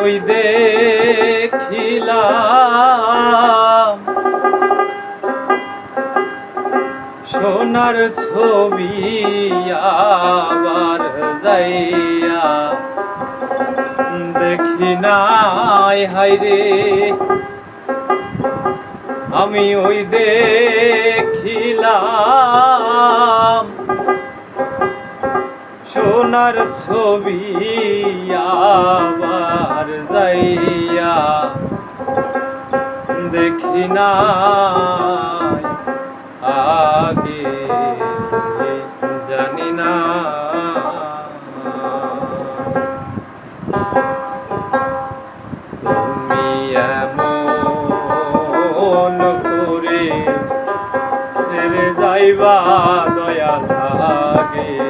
ওই দেখিলাম। সোনার ছবি আবার যাইয়া দেখি নাই হাইরে আমি ওই দেখিলাম। সোনার ছবি আবার যাইয়া দেখি না আগে জানি না। তুমি এমন করে যাইবা, দয়া লাগে।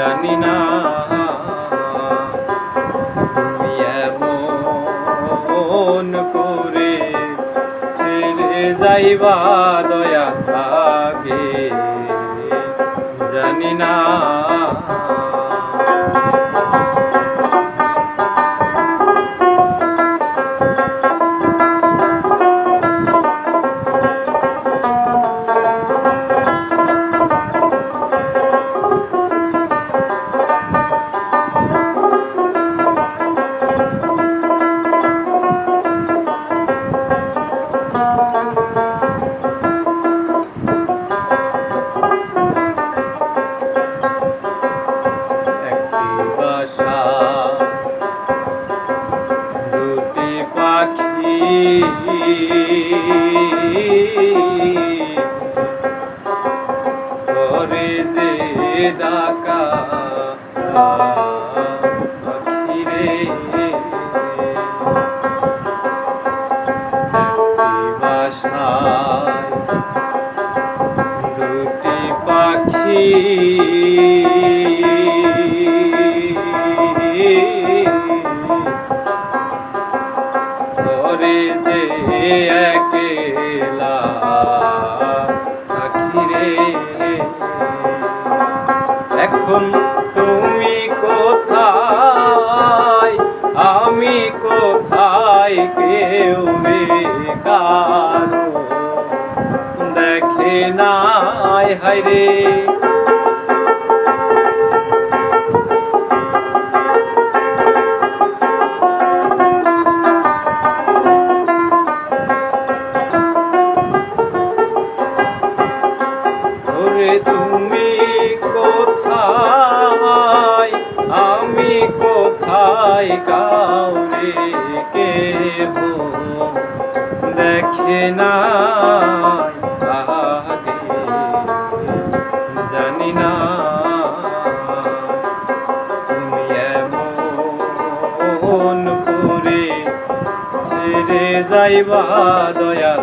জানি না। এমন করে যাইবা দয়া লাগে। জানি না। করে যে ডাকা রে। একলা রে এখন তুমি কোথায়? আমি কোথায় কেউ কারও দেখে নাই হাইরে ওরে তুমি কোথায়? আমি কোথায় কাউরে কে দেখে না জানি না। তুমি করে ছেড়ে যাইবা দয়াল